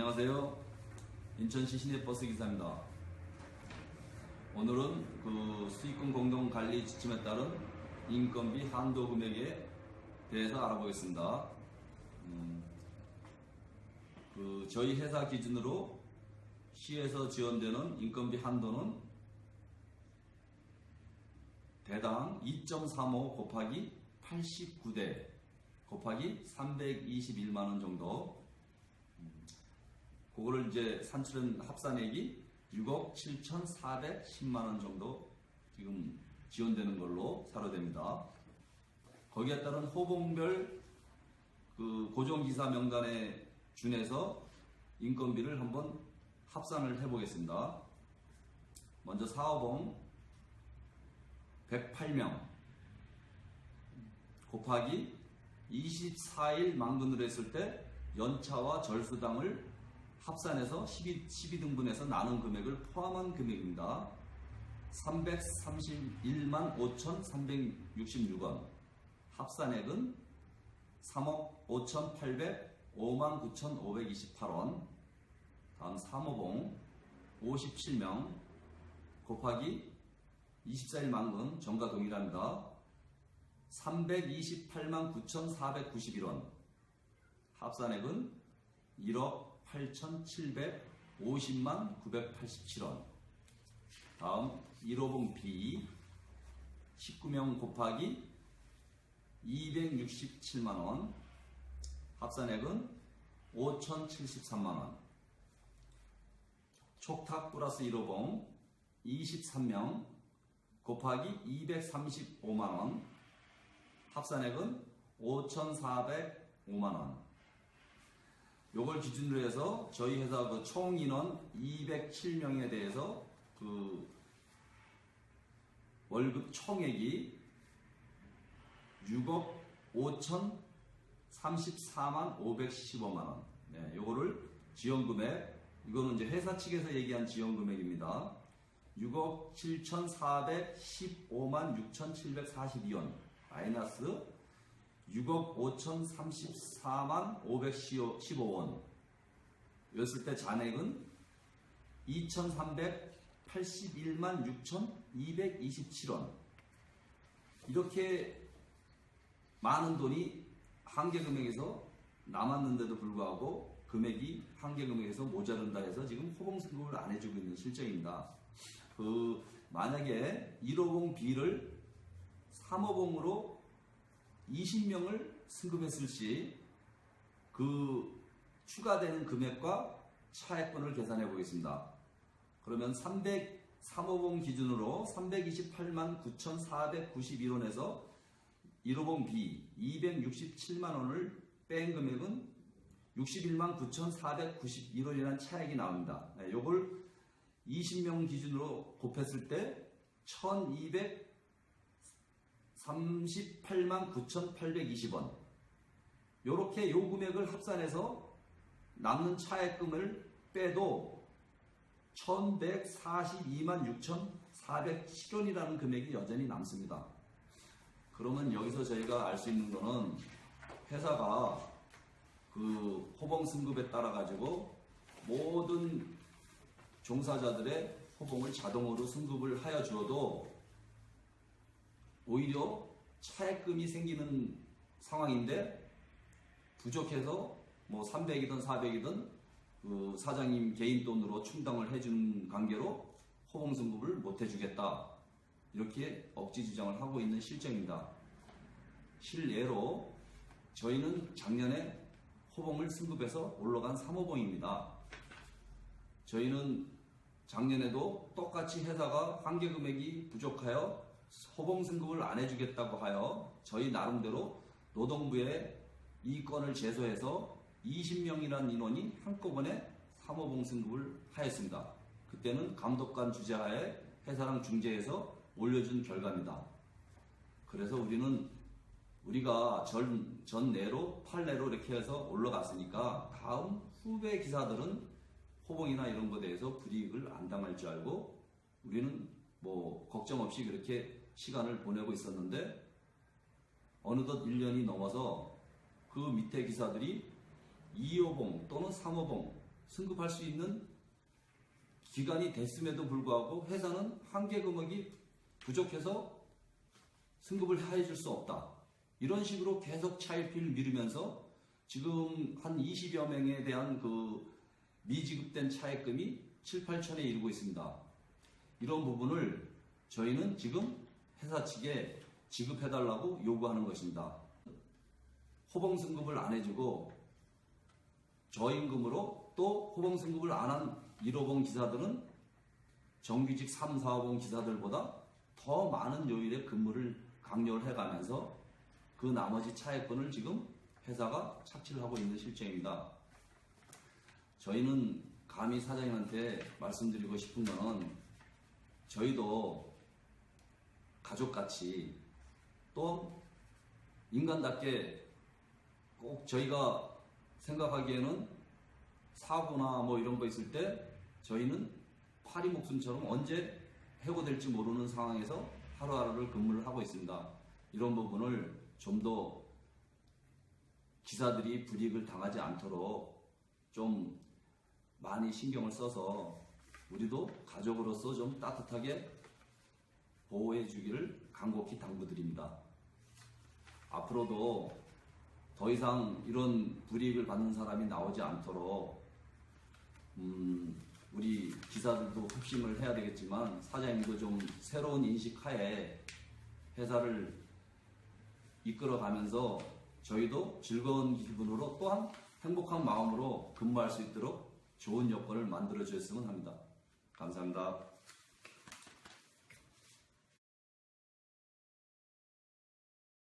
안녕하세요. 인천시 시내버스 기사입니다. 오늘은 그 수익금 공동 관리 지침에 따른 인건비 한도 금액에 대해서 알아보겠습니다. 음, 그 저희 회사 기준으로 시에서 지원되는 인건비 한도는 대당 2.35 곱하기 89대 곱하기 321만원 정도 그거를 이제 산출한 합산액이 6억 7,410만 원 정도 지금 지원되는 걸로 사료됩니다. 거기에 따른 호봉별 그 고정기사 명단에 준해서 인건비를 한번 합산을 해보겠습니다. 먼저 사업봉 108명 곱하기 24일 만근으로 했을 때 연차와 절수당을 합산해서 12, 12등분해서 나눈 금액을 포함한 금액입니다. 331만 5,366원. 합산액은 3억 5,805만 9,528원. 다음 사모봉 57명 곱하기 24일 만근 정가 동일합니다. 328만 9,491원. 합산액은 1억 8,750만 987원. 다음 1호봉 B 19명 곱하기 267만원. 합산액은 5,073만원. 촉탁 플러스 1호봉 23명 곱하기 235만원. 합산액은 5,405만원. 요걸 기준으로 해서 저희 회사 그 총 인원 207명에 대해서 그 월급 총액이 6억 5천 34만 515만 원. 네, 요거를 지원금액, 이거는 이제 회사 측에서 얘기한 지원금액입니다. 6억 7,415만 6,742원. 마이너스 6억 5,034만 515원. 였을 때 잔액은 2,381만 6,227원. 이렇게 많은 돈이 한계 금액에서 남았는데도 불구하고 금액이 한계 금액에서 모자른다 해서 지금 호봉 승급을 안 해주고 있는 실정입니다. 그 만약에 1호봉 B를 3호봉으로 20명을 승급했을 시 그 추가되는 금액과 차액분을 계산해 보겠습니다. 그러면 300, 3호봉 기준으로 328만 9,491원에서 1호봉 B 267만 원을 뺀 금액은 61만 9,491원이라는 차액이 나옵니다. 네, 요걸 20명 기준으로 곱했을 때 1,238만 9,820원. 요렇게 요 금액을 합산해서 남는 차액금을 빼도 1142만 6,407원이라는 금액이 여전히 남습니다. 그러면 여기서 저희가 알 수 있는 거는 회사가 그 호봉 승급에 따라 가지고 모든 종사자들의 호봉을 자동으로 승급을 하여 주어도 오히려 차액금이 생기는 상황인데 부족해서 뭐 300이든 400이든 그 사장님 개인 돈으로 충당을 해준 관계로 호봉 승급을 못 해주겠다 이렇게 억지 주장을 하고 있는 실정입니다. 실례로 저희는 작년에 호봉을 승급해서 올라간 3호봉입니다. 저희는 작년에도 똑같이 회사가 환계 금액이 부족하여 호봉 승급을 안 해주겠다고 하여 저희 나름대로 노동부에 이 건을 제소해서 20명이라는 인원이 한꺼번에 3호봉 승급을 하였습니다. 그때는 감독관 주재하에 회사랑 중재해서 올려준 결과입니다. 그래서 우리는 우리가 전, 전내로 판례로 이렇게 해서 올라갔으니까 다음 후배 기사들은 호봉이나 이런 것에 대해서 불이익을 안 당할 줄 알고 우리는 뭐 걱정 없이 그렇게 시간을 보내고 있었는데 어느덧 1년이 넘어서 그 밑에 기사들이 2호봉 또는 3호봉 승급할 수 있는 기간이 됐음에도 불구하고 회사는 한계 금액이 부족해서 승급을 해줄 수 없다. 이런 식으로 계속 차일피일 미루면서 지금 한 20여 명에 대한 그 미지급된 차액금이 7, 8천에 이르고 있습니다. 이런 부분을 저희는 지금 회사 측에 지급해달라고 요구하는 것입니다. 호봉 승급을 안 해주고 저임금으로 또 호봉 승급을 안 한 1호봉 기사들은 정규직 3, 4호봉 기사들보다 더 많은 요일에 근무를 강요를 해가면서 그 나머지 차액권을 지금 회사가 착취를 하고 있는 실정입니다. 저희는 감히 사장님한테 말씀드리고 싶은 거는 저희도 가족같이 또 인간답게 꼭 저희가 생각하기에는 사고나 뭐 이런 거 있을 때 저희는 파리 목숨처럼 언제 해고될지 모르는 상황에서 하루하루를 근무를 하고 있습니다. 이런 부분을 좀 더 기사들이 불이익을 당하지 않도록 좀 많이 신경을 써서 우리도 가족으로서 좀 따뜻하게 보호해 주기를 간곡히 당부드립니다. 앞으로도 더 이상 이런 불이익을 받는 사람이 나오지 않도록 음, 우리 기사들도 흡심을 해야 되겠지만 사장님도 좀 새로운 인식하에 회사를 이끌어가면서 저희도 즐거운 기분으로 또한 행복한 마음으로 근무할 수 있도록 좋은 여건을 만들어 주셨으면 합니다. 감사합니다.